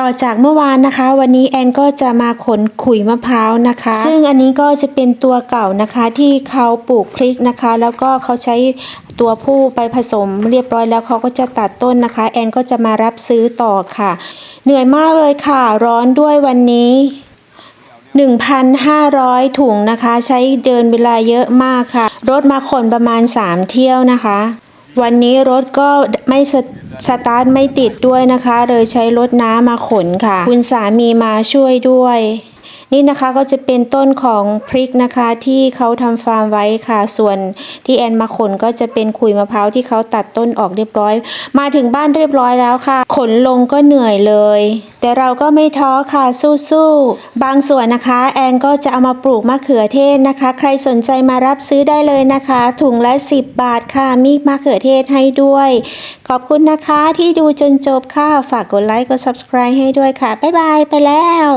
ต่อจากเมื่อวานนะคะ วันนี้แอนก็จะมาขนขุยมะพร้าวนะคะ ซึ่งอันนี้ก็จะเป็นตัวเก่านะคะที่เขาปลูกพริกนะคะ แล้วก็เขาใช้ตัวผู้ไปผสมเรียบร้อยแล้วเขาก็จะตัดต้นนะคะ แอนก็จะมารับซื้อต่อค่ะ เหนื่อยมากเลยค่ะ ร้อนด้วยวันนี้ 1,500 ถุงนะคะ ใช้เดินเวลาเยอะมากค่ะ รถมาขนประมาณ 3 เที่ยวนะคะ วันนี้รถก็ไม่สสตาร์ทไม่ติดด้วยนะคะ เลยใช้รถน้ำมาขนค่ะ คุณสามีมาช่วยด้วย นี่นะคะก็จะเป็นต้นของพริกนะคะที่เขาทำฟาร์มไว้ค่ะ ส่วนที่แอนมาขนก็จะเป็นขุยมะพร้าวที่เขาตัดต้นออกเรียบร้อย มาถึงบ้านเรียบร้อยแล้วค่ะ ขนลงก็เหนื่อยเลย แต่เราก็ไม่ท้อค่ะสู้ๆบางส่วนนะคะแอนก็จะเอามาปลูกมะเขือเทศนะคะ ใครสนใจมารับซื้อได้เลยนะคะ ถุงละ 10 บาทค่ะมีมะเขือเทศให้ด้วย ขอบคุณนะคะที่ดูจนจบค่ะ ฝากกดไลค์กด subscribe ให้ด้วยค่ะ บ๊ายบาย ไปแล้ว